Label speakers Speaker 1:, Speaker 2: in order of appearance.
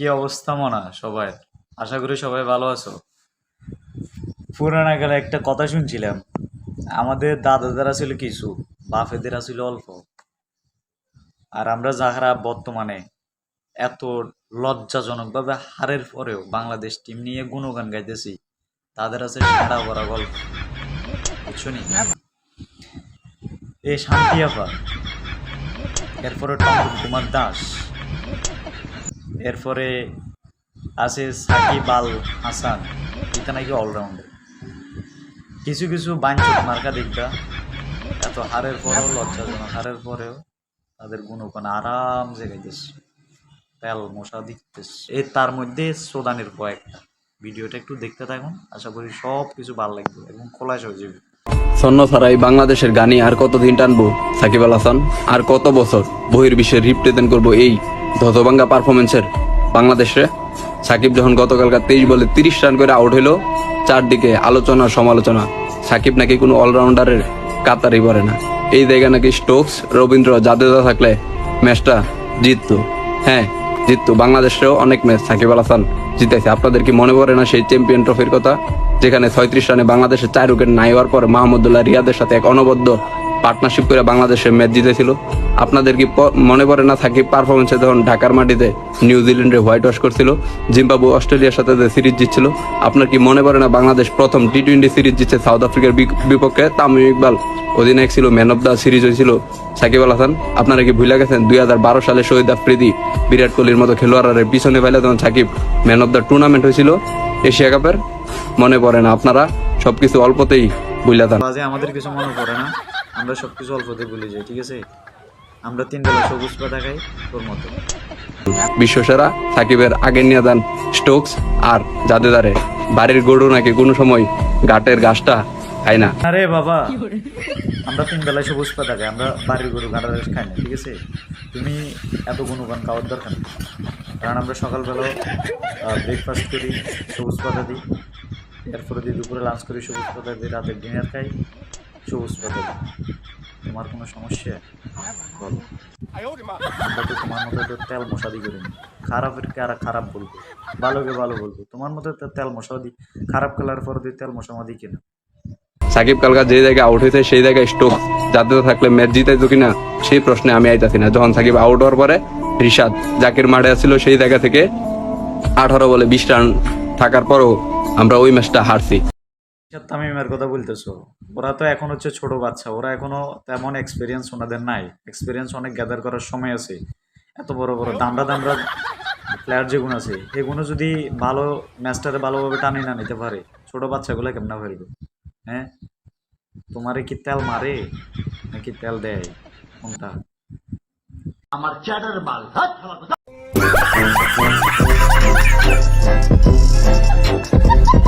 Speaker 1: কি অবস্থা মনা? সবাই? আশা করি সবাই ভালো আছো। পুরানা গেলে একটা কথা শুনছিলাম। আমাদের দাদাদের ছিল কিছু, বাপেদের ছিল অল্প। আর আমরা যাহারা বর্তমানে এত লজ্জাজনকভাবে হারের পরেও বাংলাদেশ টিম নিয়ে গুণগান গাইতেছি, তাদের আছে সারা ভরা গল্প। শুনি এ শান্তি আফা এরপরে কুমার দাস। এরপরে আছে সাকিব আল হাসান, এটা নাকি অলরাউন্ডার কিছু কিছু বাঞ্চক মার্কা দিকটা, এত হারের পরেও লজ্জাজনক, হারের পরেও তাদের গুণগান আরাম জায়গাইতেছে তেল মশা দিতেছে। এই তার মধ্যে সোদানের কয়েকটা। ভিডিওটা একটু দেখতে থাকুন, আশা করি সব কিছু ভালো লাগবে এবং খোলাস হয়ে যাবে
Speaker 2: ছাড়াই বাংলাদেশের গানি আর কতদিন টানবো, সাকিব আল হাসান? আর কত বছর বহির্বিশ্বের রিপ্রেজেন্ট করব এই ধ্বজভাঙ্গা পারফরমেন্সের বাংলাদেশে সাকিব যখন গতকালকার তেইশ বলে তিরিশ রান করে আউট হইল চারদিকে আলোচনা সমালোচনা। সাকিব নাকি কোনো অলরাউন্ডারের কাতারই পড়ে না। এই জায়গায় নাকি স্টোকস, রবীন্দ্র, জাদেজা থাকলে ম্যাচটা জিততো। হ্যাঁ জিততো। বাংলাদেশেও অনেক ম্যাচ সাকিব আল হাসান জিতেছে। আপনাদের কি মনে পড়ে না সেই চ্যাম্পিয়ন ট্রফির কথা? যেখানে ছয়ত্রিশ রানে বাংলাদেশের চার উইকেট নাই হওয়ার পর মাহমুদুল্লাহ রিয়াদের সাথে এক অনবদ্য পার্টনারশিপ করে বাংলাদেশের ম্যাচ জিতেছিল। আপনাদের কি মনে পড়ে না সাকিব পারফরমেন্সে যখন ঢাকার মাটিতে নিউজিল্যান্ডে হোয়াইট ওয়াশ করছিল জিম্বাবু অস্ট্রেলিয়ার সাথে যে সিরিজ জিতছিল, আপনার কি মনে পড়ে না বাংলাদেশ প্রথম টি টোয়েন্টি সিরিজ জিতছে সাউথ আফ্রিকার বিপক্ষে? তামিম ইকবাল, অধিনায়ক ছিল ম্যান অফ দ্য সিরিজ হয়েছিল, সাকিব আল হাসান। আপনারা কি ভুলে গেছেন, দুই হাজার বারো সালে শহীদ আফ্রিদি বিরাট কোহলির মতো খেলোয়াড়ের পিছনে পাইলে তখন Shakib man of the tournament হয়েছিল এশিয়া কাপের? মনে পড়ে না আপনারা? সবকিছু অল্পতেই বুঝলা যান
Speaker 1: বাজে আমাদের কিছু মনে পড়ে না। আমরা সব কিছু অল্পতে ভুলে যাই ঠিক আছে? আমরা তিন বেলা সবুজ পাতা খাই তোর মতো।
Speaker 2: বিশ্বসেরা সাকিবের আগে নিয়ে যান স্টোকস আর জাদেদারে। বাড়ির গরু নাকি কোনো সময় ঘাটের ঘাসটা খাই না?
Speaker 1: আরে বাবা আমরা তিন বেলায় সবুজ পাতা খাই আমরা বাড়ির গরু গাঁড়া রেস খাই না ঠিক আছে? তুমি এত গুণগান খাওয়ার দরকার কারণ আমরা সকালবেলা ব্রেকফাস্ট করি সবুজ পাতা দিই। এরপরে দিই দুপুরে লাঞ্চ করি, সবুজ পাতা দিই রাতের ডিনার খাই, সবুজ পাতা তোমার কোনো সমস্যা? তোমার মতো তো তেল মশা দিই করিনি খারাপের কারা খারাপ বলব? ভালোকে ভালো বলব। তোমার মতো তো তেল মশলা দিই খারাপ কালার পর দিয়ে তেল মশলা দিই কেন?
Speaker 2: সাকিব কালকা যে জায়গায় আউট হয়েছে, সেই জায়গায় স্টোক জাতীয় থাকলে ম্যাচ জিতাইতো কিনা, সেই প্রশ্নে আমি আইতাছি না। যখন সাকিব আউট হওয়ার পরে, রিশাদ, জাকির মাঠে আসছিল সেই জায়গা থেকে আঠারো বলে বিশ রান থাকার পরও আমরা ওই ম্যাচটা হারছি।
Speaker 1: তামিমের কথা বলতেছো। ওরা তো এখন হচ্ছে ছোট বাচ্চা ওরা এখনও তেমন এক্সপিরিয়েন্স ওনাদের নাই। এক্সপিরিয়েন্স অনেক গ্যাদার করার সময় আছে। এত বড় বড় দামড়া দামড়া প্লেয়ার যেগুলো আছে এগুলো যদি ভালো ম্যাচটারে ভালোভাবে টানি না নিতে পারে ছোট বাচ্চাগুলো কেমন পারবে হ্যাঁ? তোমারে কি তেল মারে? নাকি তেল দেয়? কোনটা?
Speaker 3: আমার চ্যাটার বাল Ha ha ha!